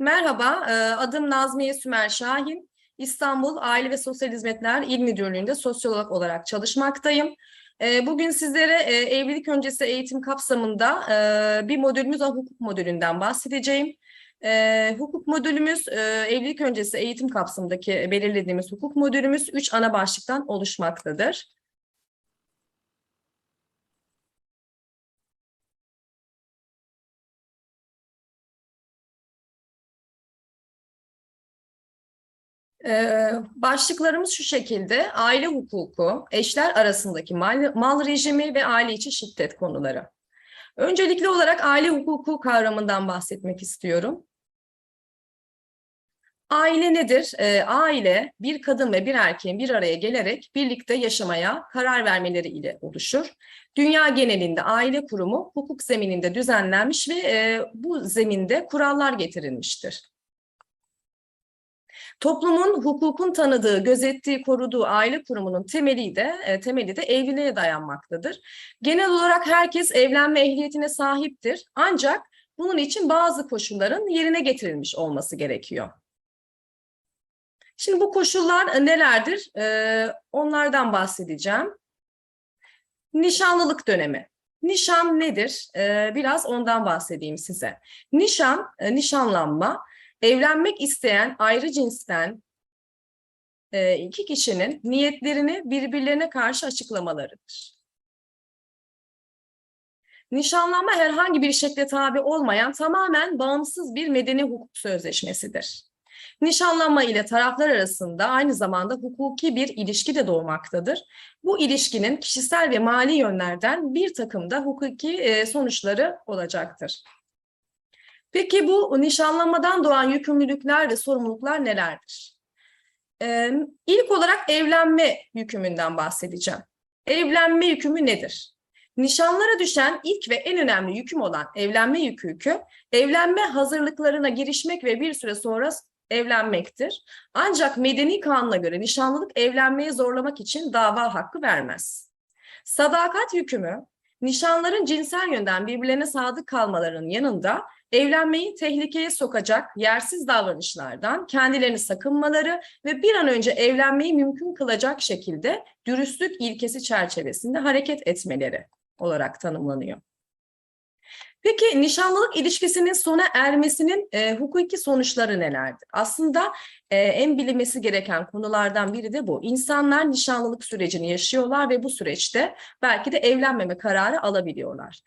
Merhaba, e, adım Nazmiye Sümer Şahin. İstanbul Aile ve Sosyal Hizmetler İl Müdürlüğü'nde sosyolog olarak çalışmaktayım. E, Bugün sizlere e, evlilik öncesi eğitim kapsamında bir modülümüz olan hukuk modülünden bahsedeceğim. Hukuk modülümüz, evlilik öncesi eğitim kapsamındaki belirlediğimiz hukuk modülümüz üç ana başlıktan oluşmaktadır. Ee, başlıklarımız şu şekilde, aile hukuku, eşler arasındaki mal, mal rejimi ve aile içi şiddet konuları. Öncelikli olarak aile hukuku kavramından bahsetmek istiyorum. Aile nedir? Ee, aile bir kadın ve bir erkeğin bir araya gelerek birlikte yaşamaya karar vermeleri ile oluşur. Dünya genelinde aile kurumu hukuk zemininde düzenlenmiş ve e, bu zeminde kurallar getirilmiştir. Toplumun hukukun tanıdığı, gözettiği, koruduğu aile kurumunun temeli de e, temeli de evliliğe dayanmaktadır. Genel olarak herkes evlenme ehliyetine sahiptir. Ancak bunun için bazı koşulların yerine getirilmiş olması gerekiyor. Şimdi bu koşullar nelerdir? Ee, onlardan bahsedeceğim. Nişanlılık dönemi. Nişan nedir? Ee, biraz ondan bahsedeyim size. Nişan, e, nişanlanma evlenmek isteyen ayrı cinsten e, iki kişinin niyetlerini birbirlerine karşı açıklamalarıdır. Nişanlanma herhangi bir şekle tabi olmayan tamamen bağımsız bir medeni hukuk sözleşmesidir. Nişanlanma ile taraflar arasında aynı zamanda hukuki bir ilişki de doğmaktadır. Bu ilişkinin kişisel ve mali yönlerden bir takım da hukuki e, sonuçları olacaktır. Peki bu nişanlanmadan doğan yükümlülükler ve sorumluluklar nelerdir? Ee, ilk olarak evlenme yükümünden bahsedeceğim. Evlenme yükümü nedir? Nişanlara düşen ilk ve en önemli yüküm olan evlenme yükü, evlenme hazırlıklarına girişmek ve bir süre sonra evlenmektir. Ancak medeni kanuna göre nişanlılık evlenmeye zorlamak için dava hakkı vermez. Sadakat yükümü, nişanların cinsel yönden birbirlerine sadık kalmalarının yanında evlenmeyi tehlikeye sokacak yersiz davranışlardan kendilerini sakınmaları ve bir an önce evlenmeyi mümkün kılacak şekilde dürüstlük ilkesi çerçevesinde hareket etmeleri olarak tanımlanıyor. Peki nişanlılık ilişkisinin sona ermesinin e, hukuki sonuçları nelerdir? Aslında e, en bilinmesi gereken konulardan biri de bu. İnsanlar nişanlılık sürecini yaşıyorlar ve bu süreçte belki de evlenmeme kararı alabiliyorlar.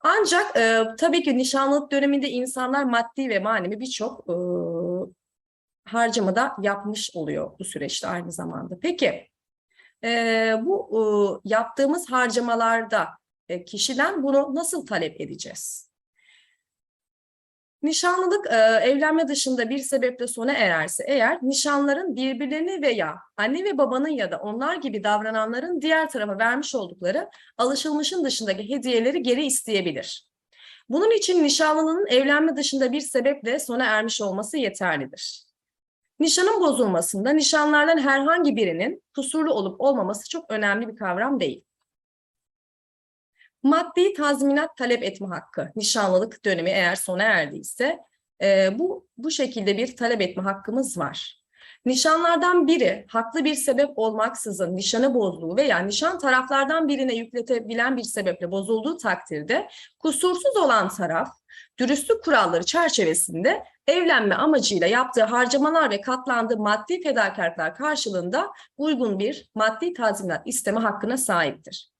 Ancak e, tabii ki nişanlılık döneminde insanlar maddi ve manevi birçok e, harcamada yapmış oluyor bu süreçte aynı zamanda. Peki e, bu e, yaptığımız harcamalarda e, kişiden bunu nasıl talep edeceğiz? Nişanlılık e, evlenme dışında bir sebeple sona ererse eğer nişanların birbirlerini veya anne ve babanın ya da onlar gibi davrananların diğer tarafa vermiş oldukları alışılmışın dışındaki hediyeleri geri isteyebilir. Bunun için nişanlının evlenme dışında bir sebeple sona ermiş olması yeterlidir. Nişanın bozulmasında nişanlardan herhangi birinin kusurlu olup olmaması çok önemli bir kavram değil. Maddi tazminat talep etme hakkı, nişanlılık dönemi eğer sona erdiyse e, bu bu şekilde bir talep etme hakkımız var. Nişanlardan biri haklı bir sebep olmaksızın nişanı bozduğu veya nişan taraflardan birine yükletebilen bir sebeple bozulduğu takdirde kusursuz olan taraf dürüstlük kuralları çerçevesinde evlenme amacıyla yaptığı harcamalar ve katlandığı maddi fedakarlıklar karşılığında uygun bir maddi tazminat isteme hakkına sahiptir.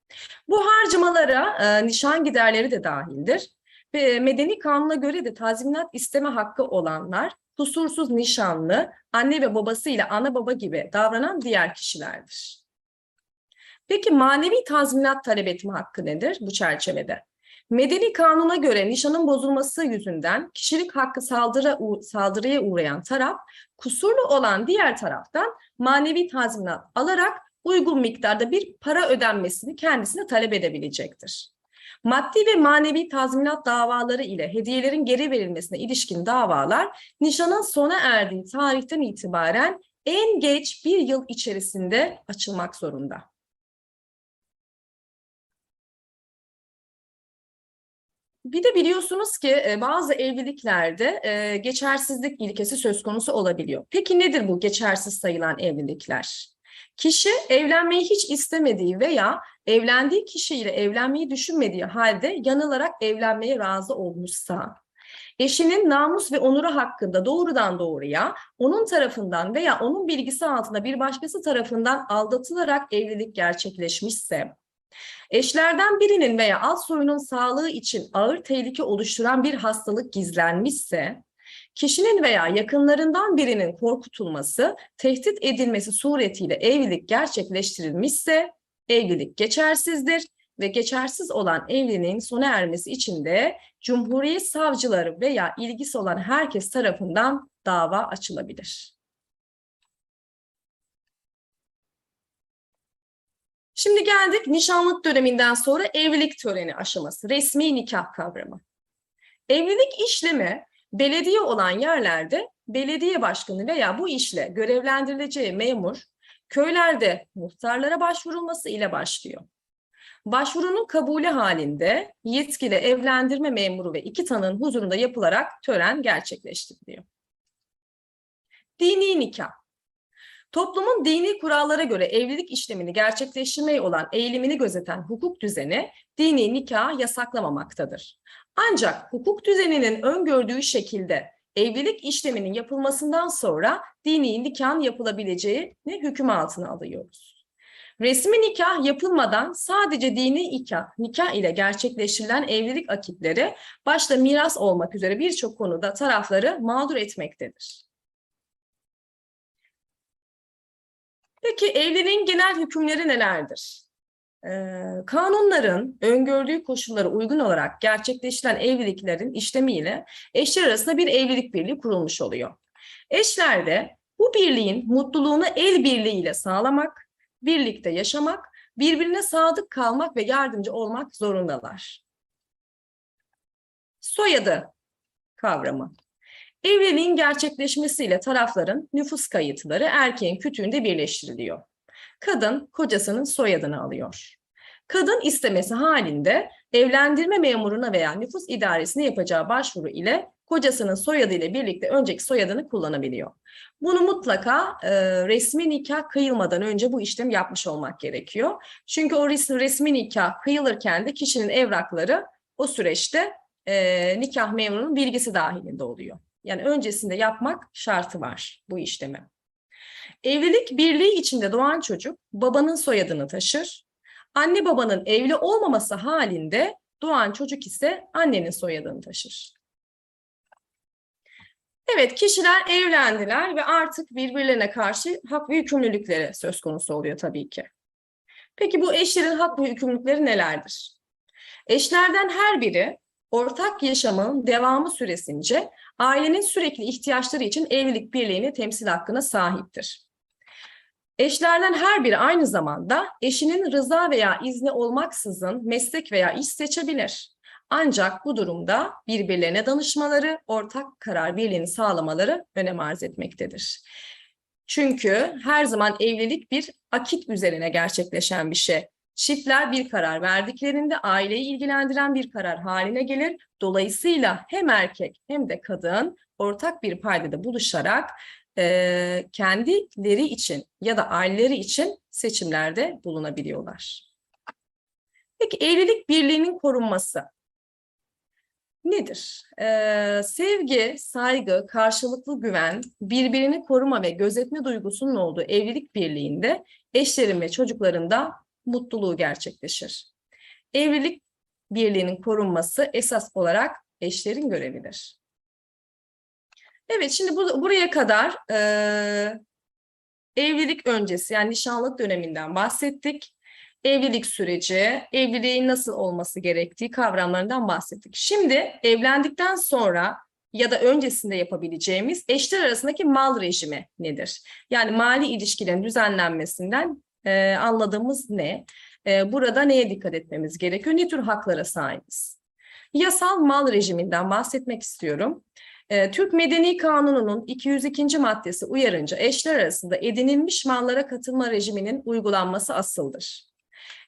Bu harcamalara e, nişan giderleri de dahildir. Ve medeni kanuna göre de tazminat isteme hakkı olanlar kusursuz nişanlı, anne ve babasıyla ana baba gibi davranan diğer kişilerdir. Peki manevi tazminat talep etme hakkı nedir bu çerçevede? Medeni kanuna göre nişanın bozulması yüzünden kişilik hakkı saldırı, saldırıya uğrayan taraf, kusurlu olan diğer taraftan manevi tazminat alarak uygun miktarda bir para ödenmesini kendisine talep edebilecektir. Maddi ve manevi tazminat davaları ile hediyelerin geri verilmesine ilişkin davalar nişanın sona erdiği tarihten itibaren en geç bir yıl içerisinde açılmak zorunda. Bir de biliyorsunuz ki e, bazı evliliklerde e, geçersizlik ilkesi söz konusu olabiliyor. Peki nedir bu geçersiz sayılan evlilikler? Kişi evlenmeyi hiç istemediği veya evlendiği kişiyle evlenmeyi düşünmediği halde yanılarak evlenmeye razı olmuşsa, eşinin namus ve onuru hakkında doğrudan doğruya onun tarafından veya onun bilgisi altında bir başkası tarafından aldatılarak evlilik gerçekleşmişse, eşlerden birinin veya alt soyunun sağlığı için ağır tehlike oluşturan bir hastalık gizlenmişse, kişinin veya yakınlarından birinin korkutulması, tehdit edilmesi suretiyle evlilik gerçekleştirilmişse, evlilik geçersizdir ve geçersiz olan evliliğin sona ermesi için de Cumhuriyet savcıları veya ilgisi olan herkes tarafından dava açılabilir. Şimdi geldik nişanlık döneminden sonra evlilik töreni aşaması, resmi nikah kavramı. Evlilik işlemi belediye olan yerlerde belediye başkanı veya bu işle görevlendirileceği memur köylerde muhtarlara başvurulması ile başlıyor. Başvurunun kabulü halinde yetkili evlendirme memuru ve iki tanığın huzurunda yapılarak tören gerçekleştiriliyor. Dini nikah. Toplumun dini kurallara göre evlilik işlemini gerçekleştirmeye olan eğilimini gözeten hukuk düzeni dini nikah yasaklamamaktadır. Ancak hukuk düzeninin öngördüğü şekilde evlilik işleminin yapılmasından sonra dini nikahın yapılabileceğini hüküm altına alıyoruz. Resmi nikah yapılmadan sadece dini nikah, nikah ile gerçekleştirilen evlilik akitleri başta miras olmak üzere birçok konuda tarafları mağdur etmektedir. Peki evliliğin genel hükümleri nelerdir? Kanunların öngördüğü koşullara uygun olarak gerçekleştirilen evliliklerin işlemiyle eşler arasında bir evlilik birliği kurulmuş oluyor. Eşler de bu birliğin mutluluğunu el birliğiyle sağlamak, birlikte yaşamak, birbirine sadık kalmak ve yardımcı olmak zorundalar. Soyadı kavramı. Evliliğin gerçekleşmesiyle tarafların nüfus kayıtları erkeğin kütüğünde birleştiriliyor. Kadın kocasının soyadını alıyor. Kadın istemesi halinde evlendirme memuruna veya nüfus idaresine yapacağı başvuru ile kocasının soyadı ile birlikte önceki soyadını kullanabiliyor. Bunu mutlaka e, resmi nikah kıyılmadan önce bu işlem yapmış olmak gerekiyor. Çünkü o resmi, resmi nikah kıyılırken de kişinin evrakları o süreçte e, nikah memurunun bilgisi dahilinde oluyor. Yani öncesinde yapmak şartı var bu işlemi. Evlilik birliği içinde doğan çocuk babanın soyadını taşır. Anne babanın evli olmaması halinde doğan çocuk ise annenin soyadını taşır. Evet, kişiler evlendiler ve artık birbirlerine karşı hak ve yükümlülükleri söz konusu oluyor tabii ki. Peki bu eşlerin hak ve yükümlülükleri nelerdir? Eşlerden her biri ortak yaşamın devamı süresince ailenin sürekli ihtiyaçları için evlilik birliğini temsil hakkına sahiptir. Eşlerden her biri aynı zamanda eşinin rıza veya izni olmaksızın meslek veya iş seçebilir. Ancak bu durumda birbirlerine danışmaları, ortak karar birliğini sağlamaları önem arz etmektedir. Çünkü her zaman evlilik bir akit üzerine gerçekleşen bir şey. Çiftler bir karar verdiklerinde aileyi ilgilendiren bir karar haline gelir. Dolayısıyla hem erkek hem de kadın ortak bir paydada buluşarak e, kendileri için ya da aileleri için seçimlerde bulunabiliyorlar. Peki evlilik birliğinin korunması nedir? Ee, sevgi, saygı, karşılıklı güven, birbirini koruma ve gözetme duygusunun olduğu evlilik birliğinde eşlerin ve çocukların da mutluluğu gerçekleşir. Evlilik birliğinin korunması esas olarak eşlerin görevidir. Evet, şimdi bu, buraya kadar e, evlilik öncesi yani nişanlık döneminden bahsettik. Evlilik süreci, evliliğin nasıl olması gerektiği kavramlarından bahsettik. Şimdi evlendikten sonra ya da öncesinde yapabileceğimiz eşler arasındaki mal rejimi nedir? Yani mali ilişkilerin düzenlenmesinden e, anladığımız ne? E, burada neye dikkat etmemiz gerekiyor? Ne tür haklara sahibiz? Yasal mal rejiminden bahsetmek istiyorum. Türk Medeni Kanunu'nun 202. maddesi uyarınca eşler arasında edinilmiş mallara katılma rejiminin uygulanması asıldır.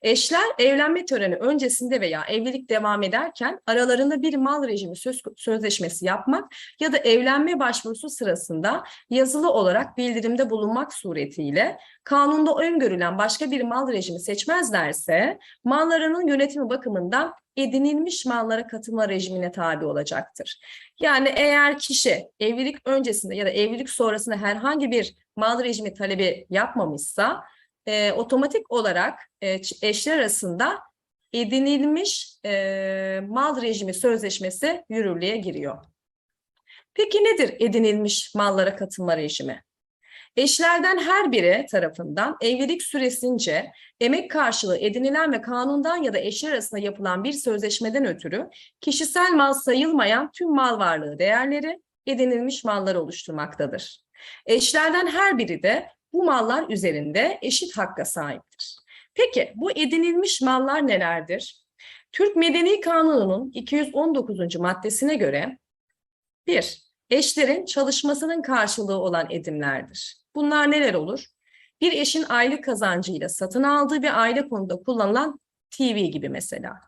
Eşler evlenme töreni öncesinde veya evlilik devam ederken aralarında bir mal rejimi söz, sözleşmesi yapmak ya da evlenme başvurusu sırasında yazılı olarak bildirimde bulunmak suretiyle kanunda öngörülen başka bir mal rejimi seçmezlerse mallarının yönetimi bakımından edinilmiş mallara katılma rejimine tabi olacaktır. Yani eğer kişi evlilik öncesinde ya da evlilik sonrasında herhangi bir mal rejimi talebi yapmamışsa e, otomatik olarak e, eşler arasında edinilmiş e, mal rejimi sözleşmesi yürürlüğe giriyor. Peki nedir edinilmiş mallara katılma rejimi? Eşlerden her biri tarafından evlilik süresince emek karşılığı edinilen ve kanundan ya da eşler arasında yapılan bir sözleşmeden ötürü kişisel mal sayılmayan tüm mal varlığı değerleri edinilmiş mallar oluşturmaktadır. Eşlerden her biri de bu mallar üzerinde eşit hakka sahiptir. Peki bu edinilmiş mallar nelerdir? Türk Medeni Kanunu'nun 219. maddesine göre 1. Eşlerin çalışmasının karşılığı olan edimlerdir. Bunlar neler olur? Bir eşin aylık kazancıyla satın aldığı bir aile konuda kullanılan TV gibi mesela.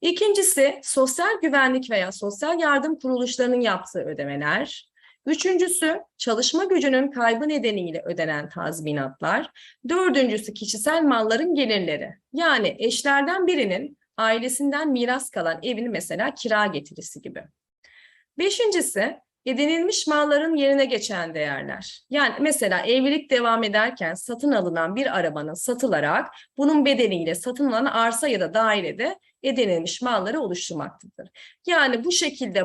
İkincisi sosyal güvenlik veya sosyal yardım kuruluşlarının yaptığı ödemeler. Üçüncüsü çalışma gücünün kaybı nedeniyle ödenen tazminatlar. Dördüncüsü kişisel malların gelirleri. Yani eşlerden birinin ailesinden miras kalan evini mesela kira getirisi gibi. Beşincisi edinilmiş malların yerine geçen değerler. Yani mesela evlilik devam ederken satın alınan bir arabanın satılarak bunun bedeliyle satın alınan arsa ya da dairede edinilmiş malları oluşturmaktadır. Yani bu şekilde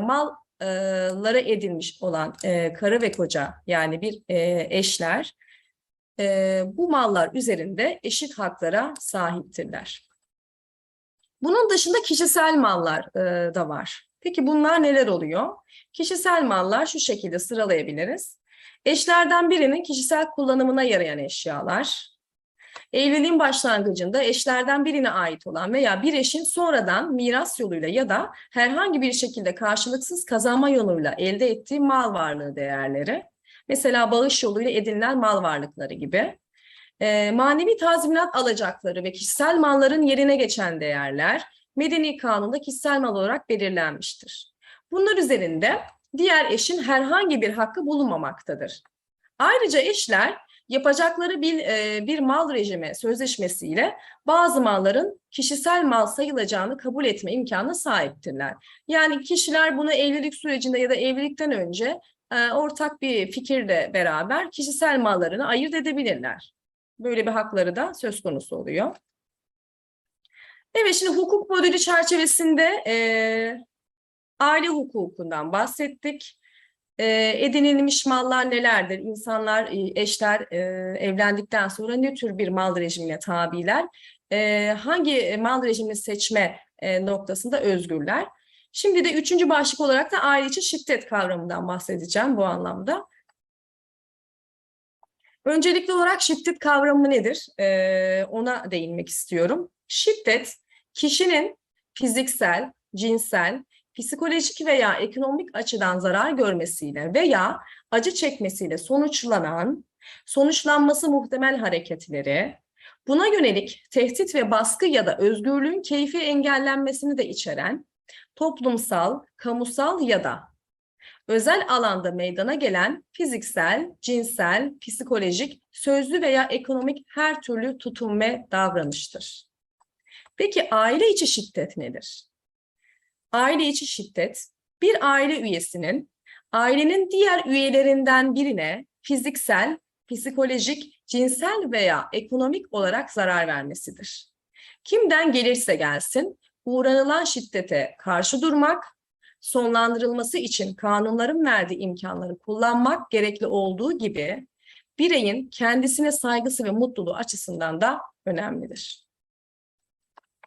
mallara edinmiş olan e, karı ve koca yani bir e, eşler e, bu mallar üzerinde eşit haklara sahiptirler. Bunun dışında kişisel mallar e, da var. Peki bunlar neler oluyor? Kişisel mallar şu şekilde sıralayabiliriz. Eşlerden birinin kişisel kullanımına yarayan eşyalar, evliliğin başlangıcında eşlerden birine ait olan veya bir eşin sonradan miras yoluyla ya da herhangi bir şekilde karşılıksız kazanma yoluyla elde ettiği mal varlığı değerleri, mesela bağış yoluyla edinilen mal varlıkları gibi, e, manevi tazminat alacakları ve kişisel malların yerine geçen değerler, Medeni Kanun'da kişisel mal olarak belirlenmiştir. Bunlar üzerinde diğer eşin herhangi bir hakkı bulunmamaktadır. Ayrıca eşler yapacakları bir, e, bir mal rejimi sözleşmesiyle bazı malların kişisel mal sayılacağını kabul etme imkanına sahiptirler. Yani kişiler bunu evlilik sürecinde ya da evlilikten önce e, ortak bir fikirle beraber kişisel mallarını ayırt edebilirler. Böyle bir hakları da söz konusu oluyor. Evet şimdi hukuk modülü çerçevesinde e, aile hukukundan bahsettik. E, edinilmiş mallar nelerdir? İnsanlar, e, eşler e, evlendikten sonra ne tür bir mal rejimine tabiler? E, hangi mal rejimini seçme e, noktasında özgürler? Şimdi de üçüncü başlık olarak da aile içi şiddet kavramından bahsedeceğim bu anlamda. Öncelikli olarak şiddet kavramı nedir? E, ona değinmek istiyorum. Şiddet, kişinin fiziksel, cinsel, psikolojik veya ekonomik açıdan zarar görmesiyle veya acı çekmesiyle sonuçlanan, sonuçlanması muhtemel hareketleri, buna yönelik tehdit ve baskı ya da özgürlüğün keyfi engellenmesini de içeren toplumsal, kamusal ya da özel alanda meydana gelen fiziksel, cinsel, psikolojik, sözlü veya ekonomik her türlü tutum ve davranıştır. Peki aile içi şiddet nedir? Aile içi şiddet, bir aile üyesinin ailenin diğer üyelerinden birine fiziksel, psikolojik, cinsel veya ekonomik olarak zarar vermesidir. Kimden gelirse gelsin, uğranılan şiddete karşı durmak, sonlandırılması için kanunların verdiği imkanları kullanmak gerekli olduğu gibi bireyin kendisine saygısı ve mutluluğu açısından da önemlidir.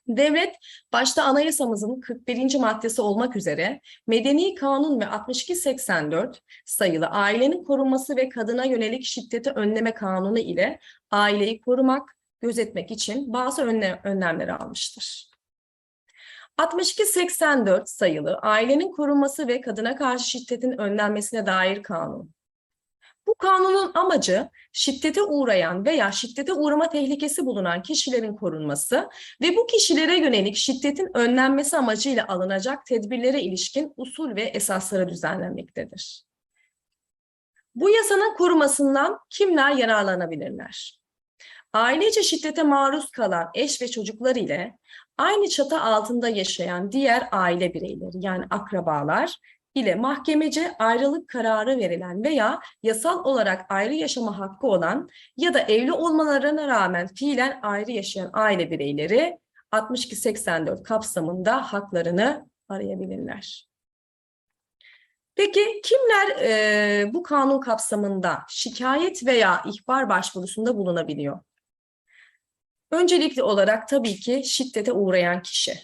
Devlet başta anayasamızın 41. maddesi olmak üzere Medeni Kanun ve 6284 sayılı ailenin korunması ve kadına yönelik şiddeti önleme kanunu ile aileyi korumak, gözetmek için bazı önle önlemleri almıştır. 6284 sayılı ailenin korunması ve kadına karşı şiddetin önlenmesine dair kanun. Bu kanunun amacı şiddete uğrayan veya şiddete uğrama tehlikesi bulunan kişilerin korunması ve bu kişilere yönelik şiddetin önlenmesi amacıyla alınacak tedbirlere ilişkin usul ve esasları düzenlenmektedir. Bu yasanın korumasından kimler yararlanabilirler? Ailece şiddete maruz kalan eş ve çocuklar ile aynı çatı altında yaşayan diğer aile bireyleri yani akrabalar ile mahkemece ayrılık kararı verilen veya yasal olarak ayrı yaşama hakkı olan ya da evli olmalarına rağmen fiilen ayrı yaşayan aile bireyleri 6284 kapsamında haklarını arayabilirler. Peki kimler e, bu kanun kapsamında şikayet veya ihbar başvurusunda bulunabiliyor? Öncelikli olarak tabii ki şiddete uğrayan kişi.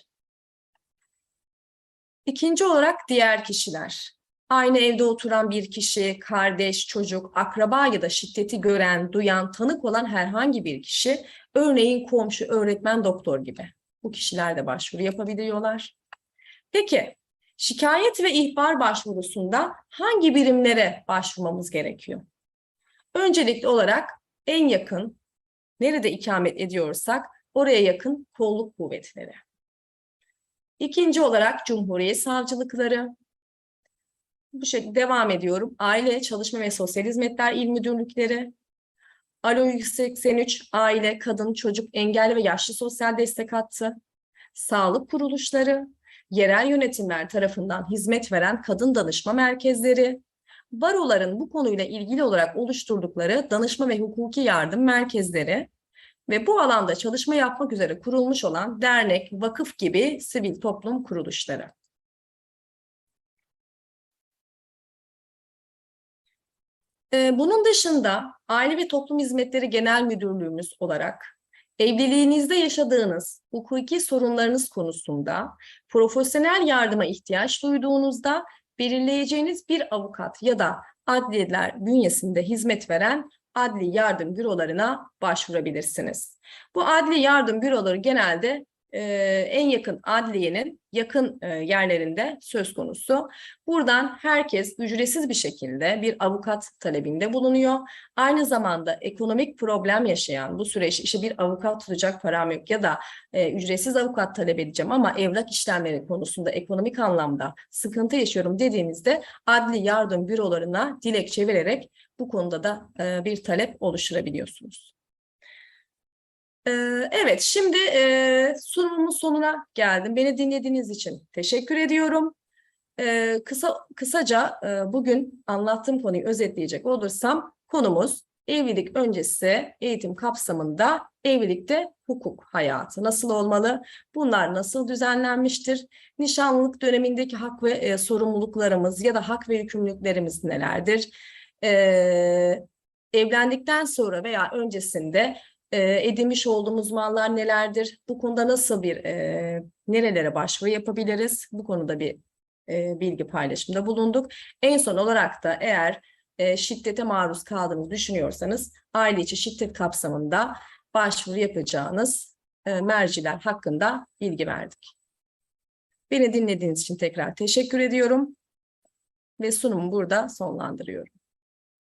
İkinci olarak diğer kişiler. Aynı evde oturan bir kişi, kardeş, çocuk, akraba ya da şiddeti gören, duyan, tanık olan herhangi bir kişi, örneğin komşu, öğretmen, doktor gibi. Bu kişiler de başvuru yapabiliyorlar. Peki, şikayet ve ihbar başvurusunda hangi birimlere başvurmamız gerekiyor? Öncelikli olarak en yakın, nerede ikamet ediyorsak oraya yakın kolluk kuvvetleri. İkinci olarak Cumhuriyet Savcılıkları. Bu şekilde devam ediyorum. Aile, Çalışma ve Sosyal Hizmetler İl Müdürlükleri. Alo 183 Aile, Kadın, Çocuk, Engelli ve Yaşlı Sosyal Destek Hattı. Sağlık kuruluşları, yerel yönetimler tarafından hizmet veren kadın danışma merkezleri, baroların bu konuyla ilgili olarak oluşturdukları danışma ve hukuki yardım merkezleri ve bu alanda çalışma yapmak üzere kurulmuş olan dernek, vakıf gibi sivil toplum kuruluşları. Ee, Bunun dışında Aile ve Toplum Hizmetleri Genel Müdürlüğümüz olarak evliliğinizde yaşadığınız hukuki sorunlarınız konusunda profesyonel yardıma ihtiyaç duyduğunuzda belirleyeceğiniz bir avukat ya da adliyeler bünyesinde hizmet veren adli yardım bürolarına başvurabilirsiniz. Bu adli yardım büroları genelde e, en yakın adliyenin yakın e, yerlerinde söz konusu. Buradan herkes ücretsiz bir şekilde bir avukat talebinde bulunuyor. Aynı zamanda ekonomik problem yaşayan bu süreç işte bir avukat tutacak param yok ya da e, ücretsiz avukat talep edeceğim ama evrak işlemleri konusunda ekonomik anlamda sıkıntı yaşıyorum dediğinizde adli yardım bürolarına dilekçe vererek bu konuda da e, bir talep oluşturabiliyorsunuz. Ee, Evet, şimdi e, sunumumun sonuna geldim. Beni dinlediğiniz için teşekkür ediyorum. Ee, Kısa kısaca e, bugün anlattığım konuyu özetleyecek olursam konumuz evlilik öncesi eğitim kapsamında evlilikte hukuk hayatı nasıl olmalı? Bunlar nasıl düzenlenmiştir? Nişanlılık dönemindeki hak ve e, sorumluluklarımız ya da hak ve yükümlülüklerimiz nelerdir? Ee, evlendikten sonra veya öncesinde e, edinmiş olduğumuz mallar nelerdir? Bu konuda nasıl bir e, nerelere başvuru yapabiliriz? Bu konuda bir e, bilgi paylaşımında bulunduk. En son olarak da eğer e, şiddete maruz kaldığınızı düşünüyorsanız aile içi şiddet kapsamında başvuru yapacağınız e, merciler hakkında bilgi verdik. Beni dinlediğiniz için tekrar teşekkür ediyorum ve sunumu burada sonlandırıyorum.